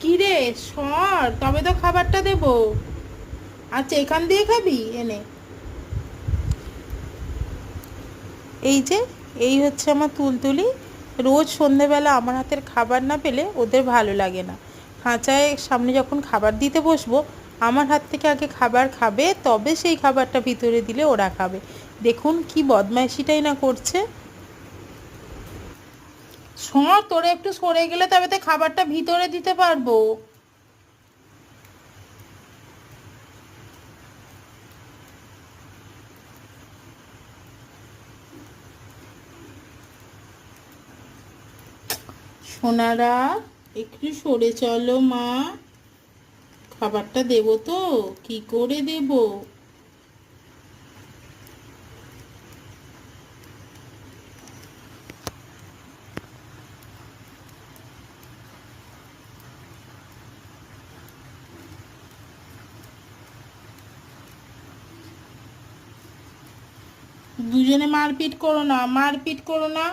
কি রে সর, তবে তো খাবারটা দেব। আচ্ছা এখান দিয়ে খাবি? এনে। এই যে, এই হচ্ছে আমার তুলতুলি। রোজ সন্ধেবেলা আমার হাতের খাবার না পেলে ওদের ভালো লাগে না। খাঁচায় সামনে যখন খাবার দিতে বসবো, আমার হাত থেকে আগে খাবার খাবে, তবে সেই খাবারটা ভিতরে দিলে ওরা খাবে। দেখুন কি বদমাইশিটাই না করছে। সর তোরে একটু সরে গেলে তবে তো খাবারটা ভিতরে দিতে পারব। সোনারা, একটু সরে চলো মা। খাবারটা দেবো তো? কি করে দেবো? দুজনে মারপিট করো না মারপিট করো না।